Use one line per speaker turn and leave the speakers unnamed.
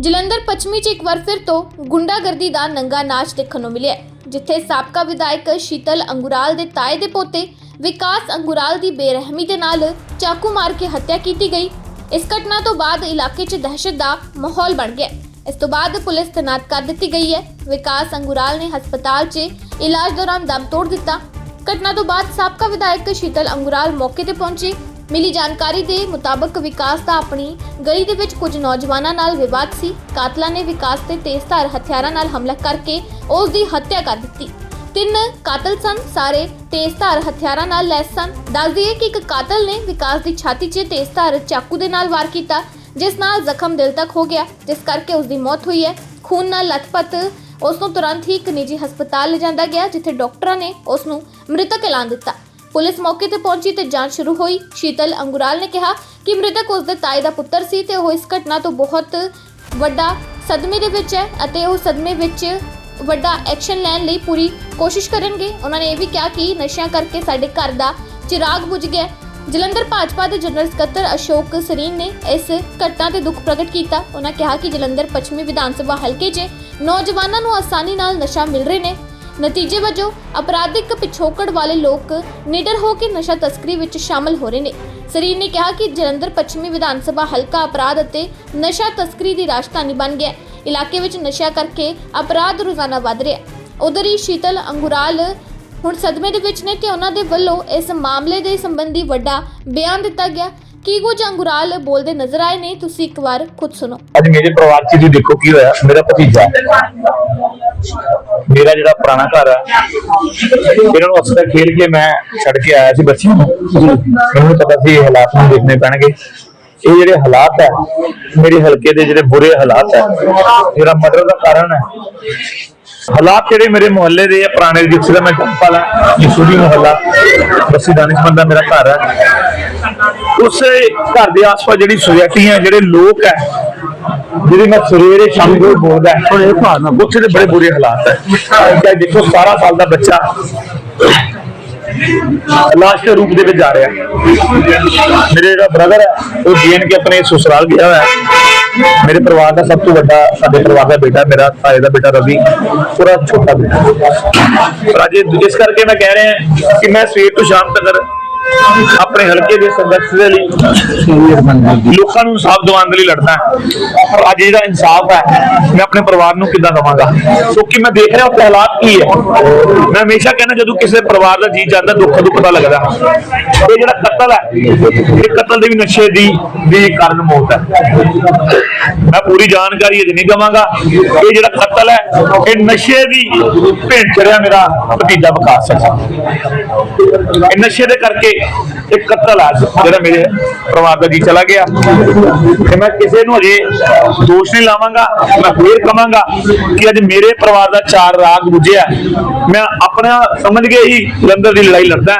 ਜਲੰਧਰ ਪੱਛਮੀ 'ਚ ਇੱਕ ਵਾਰ ਫਿਰ ਤੋਂ ਗੁੰਡਾਗਰਦੀ ਦਾ ਨੰਗਾ ਨਾਚ ਦੇਖਣ ਨੂੰ ਮਿਲਿਆ ਜਿੱਥੇ ਸਾਬਕਾ ਵਿਧਾਇਕ ਸ਼ੀਤਲ ਅੰਗੁਰਾਲ ਦੇ ਤਾਏ ਦੇ ਪੋਤੇ ਵਿਕਾਸ ਅੰਗੁਰਾਲ ਦੀ ਬੇਰਹਿਮੀ ਦੇ ਨਾਲ ਚਾਕੂ ਮਾਰ ਕੇ ਹੱਤਿਆ ਕੀਤੀ ਗਈ। ਇਸ ਘਟਨਾ ਤੋਂ ਬਾਅਦ ਇਲਾਕੇ 'ਚ ਦਹਿਸ਼ਤ ਦਾ ਮਾਹੌਲ ਬਣ ਗਿਆ ਇਸ ਤੋਂ ਬਾਅਦ ਪੁਲਿਸ ਤੈਨਾਤ ਕਰ ਦਿੱਤੀ ਗਈ ਹੈ। ਵਿਕਾਸ ਅੰਗੁਰਾਲ ਨੇ ਹਸਪਤਾਲ 'ਚ ਇਲਾਜ ਦੌਰਾਨ ਦਮ ਤੋੜ ਦਿੱਤਾ। ਘਟਨਾ ਤੋਂ ਬਾਅਦ ਸਾਬਕਾ ਵਿਧਾਇਕ ਸ਼ੀਤਲ ਅੰਗੁਰਾਲ ਮੌਕੇ ਤੇ ਪਹੁੰਚੇ। ਮਿਲੀ ਜਾਣਕਾਰੀ ਦੇ ਮੁਤਾਬਕ ਵਿਕਾਸ ਦਾ ਆਪਣੀ ਗਲੀ ਦੇ ਵਿੱਚ ਕੁਝ ਨੌਜਵਾਨਾਂ ਨਾਲ ਵਿਵਾਦ ਸੀ। ਕਾਤਲਾਂ ਨੇ ਵਿਕਾਸ ਤੇ ਤੇਜ਼ਧਾਰ ਹਥਿਆਰਾਂ ਨਾਲ ਹਮਲਾ ਕਰਕੇ ਉਸ ਦੀ ਹੱਤਿਆ ਕਰ ਦਿੱਤੀ। ਤਿੰਨ ਕਾਤਲ ਸਨ, ਸਾਰੇ ਤੇਜ਼ਧਾਰ ਹਥਿਆਰਾਂ ਨਾਲ ਲੈਸ ਸਨ। ਦੱਸ ਦਈਏ ਕਿ ਇੱਕ ਕਾਤਲ ਨੇ ਵਿਕਾਸ ਦੀ ਛਾਤੀ 'ਚ ਤੇਜ਼ਧਾਰ ਚਾਕੂ ਦੇ ਨਾਲ ਵਾਰ ਕੀਤਾ, ਜਿਸ ਨਾਲ ਜ਼ਖਮ ਦਿਲ ਤੱਕ ਹੋ ਗਿਆ, ਜਿਸ ਕਰਕੇ ਉਸ ਦੀ ਮੌਤ ਹੋਈ ਹੈ। ਖੂਨ ਨਾਲ ਲਥਪਥ ਉਸ ਨੂੰ ਤੁਰੰਤ ਹੀ ਇੱਕ ਨਿੱਜੀ ਹਸਪਤਾਲ ਲਿਜਾਂਦਾ ਗਿਆ, ਜਿੱਥੇ ਡਾਕਟਰਾਂ ਨੇ ਉਸ ਨੂੰ ਮ੍ਰਿਤਕ ਐਲਾਨ ਦਿੱਤਾ। ਪੁਲਿਸ ਮੌਕੇ ਤੇ ਪਹੁੰਚੀ ਤੇ ਜਾਂਚ ਸ਼ੁਰੂ ਹੋਈ। ਸ਼ੀਤਲ ਅੰਗੁਰਾਲ ਨੇ ਕਿਹਾ ਕਿ ਮ੍ਰਿਤਕ ਉਸ ਦੇ ਤਾਏ ਦਾ ਪੁੱਤਰ ਸੀ ਤੇ ਉਹ ਇਸ ਘਟਨਾ ਤੋਂ ਬਹੁਤ ਵੱਡਾ ਸਦਮੇ ਦੇ ਵਿੱਚ ਹੈ ਅਤੇ ਉਹ ਸਦਮੇ ਵਿੱਚ ਵੱਡਾ ਐਕਸ਼ਨ ਲੈਣ ਲਈ ਪੂਰੀ ਕੋਸ਼ਿਸ਼ ਕਰਨਗੇ। ਉਹਨਾਂ ਨੇ ਇਹ ਵੀ ਕਿਹਾ ਕਿ ਨਸ਼ਿਆਂ ਕਰਕੇ ਸਾਡੇ ਘਰ ਦਾ ਚਿਰਾਗ ਬੁਝ ਗਿਆ ਜਲੰਧਰ ਭਾਜਪਾ ਦੇ ਜਨਰਲ ਸਕੱਤਰ ਅਸ਼ੋਕ ਸਰੀਨ ਨੇ ਇਸ ਘਟਨਾ ਤੇ ਦੁੱਖ ਪ੍ਰਗਟ ਕੀਤਾ। ਉਹਨਾਂ ਕਿਹਾ ਕਿ ਜਲੰਧਰ ਪੱਛਮੀ ਵਿਧਾਨ ਸਭਾ ਹਲਕੇ 'ਚ ਨੌਜਵਾਨਾਂ ਨੂੰ ਆਸਾਨੀ ਨਾਲ ਨਸ਼ਾ ਮਿਲ ਰਹੇ ਨੇ। ਨਤੀਜੇ ਵਜੋਂ ਅਪਰਾਧਿਕ ਪਿਛੋਕੜ ਵਾਲੇ ਲੋਕ ਨਿਡਰ ਹੋ ਕੇ ਨਸ਼ਾ ਤਸਕਰੀ ਵਿੱਚ ਸ਼ਾਮਲ ਹੋ ਰਹੇ ਨੇ। ਸਰੀਰ ਨੇ ਕਿਹਾ ਕਿ ਜਲੰਧਰ ਪੱਛਮੀ ਵਿਧਾਨ ਸਭਾ ਹਲਕਾ ਅਪਰਾਧ ਅਤੇ ਨਸ਼ਾ ਤਸਕਰੀ ਦੀ ਰਾਜਧਾਨੀ ਬਣ ਗਿਆ ਹੈ। ਇਲਾਕੇ ਵਿੱਚ ਨਸ਼ਾ ਕਰਕੇ ਅਪਰਾਧ ਰੋਜ਼ਾਨਾ ਵੱਧ ਰਿਹਾ ਹੈ। ਉਧਰ ਹੀ ਸ਼ੀਤਲ ਅੰਗੁਰਾਲ ਹੁਣ ਸਦਮੇ ਦੇ ਵਿੱਚ ਨੇ ਤੇ ਉਹਨਾਂ ਦੇ ਵੱਲੋਂ ਇਸ ਮਾਮਲੇ ਦੇ ਸੰਬੰਧੀ ਵੱਡਾ ਬਿਆਨ ਦਿੱਤਾ ਗਿਆ। ਕੀ ਕੁਝ ਬੋਲਦੇ ਨਜ਼ਰ ਆਏ ਨੇ? ਤੁਸੀਂ ਇੱਕ ਵਾਰ ਖੁਦ ਸੁਣੋ।
ਅੱਜ ਮੇਰੇ ਪਰਿਵਾਰ ਚ ਜੀ ਦੇਖੋ ਕੀ ਹੋਇਆ। ਮੇਰਾ ਭਤੀਜਾ, ਮੇਰਾ ਜਿਹੜਾ ਪੁਰਾਣਾ ਘਰ ਆ, ਇਹਨਾਂ ਨੂੰ ਅਕਸਰ ਖੇਲ ਕੇ ਮੈਂ ਛੱਡ ਕੇ ਆਇਆ ਸੀ ਬੱਚਿਆਂ ਨੂੰ। ਮੈਨੂੰ ਪਤਾ ਸੀ ਇਹ ਹਾਲਾਤ ਨੂੰ ਦੇਖਣੇ ਪੈਣਗੇ। ਇਹ ਜਿਹੜੇ ਹਾਲਾਤ ਹੈ ਮੇਰੇ ਹਲਕੇ ਦੇ ਜਿਹੜੇ ਬੁਰੇ ਹਾਲਾਤ ਹੈ ਮੇਰਾ ਮਰਡਰ ਦਾ ਕਾਰਨ ਹੈ ਹਾਲਾਤ ਜਿਹੜੇ ਮੇਰੇ ਮੁਹੱਲੇ ਦੇ ਆ, ਪੁਰਾਣੇ ਜਿੱਥੇ ਦਾ ਮੈਂ ਟੰਪਲ ਹੈ ਯਸੂਰੀ ਮੁਹੱਲਾ ਬਸੀ ਦਾਨਿਸ਼ਮੰਦ ਦਾ ਮੇਰਾ ਘਰ ਹੈ ਉਸ ਘਰ ਦੇ ਆਸ-ਪਾਸ ਜਿਹੜੀ ਸੁਸਾਇਟੀ ਹੈ, ਜਿਹੜੇ ਲੋਕ ਹੈ ਜਿਹੜੀ ਮੈਂ ਸਵੇਰੇ ਸ਼ਾਮ ਨੂੰ ਬੋਲਦਾ ਹੁਣ ਇਹ ਭਾਵਨਾ ਉੱਥੇ ਦੇ ਬੜੇ ਬੁਰੇ ਹਾਲਾਤ ਹੈ। ਚਾਹੇ ਦੇਖੋ 17 ਸਾਲ ਦਾ ਬੱਚਾ ਲਾਸ਼ ਦੇ ਰੂਪ ਦੇ ਵਿੱਚ ਜਾ ਰਿਹਾ। ਮੇਰੇ ਜਿਹੜਾ ਬ੍ਰਦਰ ਹੈ, ਉਹ ਜੀਐਨ ਕੇ ਆਪਣੇ ਸੁਸਰਾਲ ਗਿਆ ਹੋਇਆ ਹੈ। ਮੇਰੇ ਪਰਿਵਾਰ ਦਾ ਸਭ ਤੋਂ ਵੱਡਾ, ਸਾਡੇ ਪਰਿਵਾਰ ਦਾ ਬੇਟਾ, ਮੇਰਾ ਭਾਈ ਦਾ ਬੇਟਾ ਰਵੀ, ਪੂਰਾ ਛੋਟਾ ਬੇਟਾ। ਪਰ ਅੱਜ ਇਸ ਕਰਕੇ ਮੈਂ ਕਹਿ ਰਿਹਾ ਕਿ ਮੈਂ ਸਵੇਰ ਤੋਂ ਸ਼ਾਮ ਤੱਕ ਆਪਣੇ ਹਲਕੇ ਦੇ ਸੰਘਰਸ਼ ਦੇ ਲਈ। ਲੋਕਾਂ ਨੂੰ ਇਨਸਾਫ ਦਿਵਾਉਣ ਦੇ ਲਈ ਲੜਨਾ ਹੈ। ਪਰ ਅੱਜ ਜਿਹੜਾ ਇਨਸਾਫ ਹੈ। ਮੈਂ ਆਪਣੇ ਪਰਿਵਾਰ ਨੂੰ ਕਿੱਦਾਂ ਦਵਾਂਗਾ? ਕਿਉਂਕਿ ਮੈਂ ਦੇਖ ਰਿਹਾ, ਉੱਥੇ ਹਾਲਾਤ ਕੀ ਹੈ? ਮੈਂ ਹਮੇਸ਼ਾ ਕਹਿੰਦਾ, ਜਦੋਂ ਕਿਸੇ ਪਰਿਵਾਰ ਦਾ ਜੀ ਜਾਂਦਾ, ਦੁੱਖ ਦੁੱਖ ਦਾ ਲੱਗਦਾ ਇਹ ਜਿਹੜਾ ਕਤਲ ਹੈ, ਇਹ ਕਤਲ ਦੇ ਵੀ ਨਸ਼ੇ ਦੀ ਵੀ ਕਾਰਨ ਮੌਤ ਹੈ। ਮੈਂ ਪੂਰੀ ਜਾਣਕਾਰੀ ਅਜੇ ਨਹੀਂ ਦਵਾਂਗਾ। ਇਹ ਜਿਹੜਾ ਕਤਲ ਹੈ, ਇਹ ਨਸ਼ੇ ਦੀ ਭੇਂਟ ਚੜਿਆ ਮੇਰਾ ਭਤੀਜਾ ਵਿਕਾਸ ਹੈ ਇਹ ਨਸ਼ੇ ਦੇ ਕਰਕੇ ਇੱਕ ਕਤਲ ਆ। ਜਿਹੜਾ ਮੇਰੇ ਪਰਿਵਾਰ ਦਾ ਜੀ ਚਲਾ ਗਿਆ। ਤੇ ਮੈਂ ਕਿਸੇ ਨੂੰ ਅਜੇ ਦੋਸ਼ ਨਹੀਂ ਲਾਵਾਂਗਾ, ਮੈਂ ਫੇਰ ਕਵਾਂਗਾ ਕਿ ਅੱਜ ਮੇਰੇ ਪਰਿਵਾਰ ਦਾ ਚਾਰ ਰਾਗ ਬੁਝਿਆ। ਮੈਂ ਆਪਣਾ ਸਮਝ ਕੇ ਹੀ ਜਲੰਧਰ ਦੀ ਲੜਾਈ ਲੜਦਾ।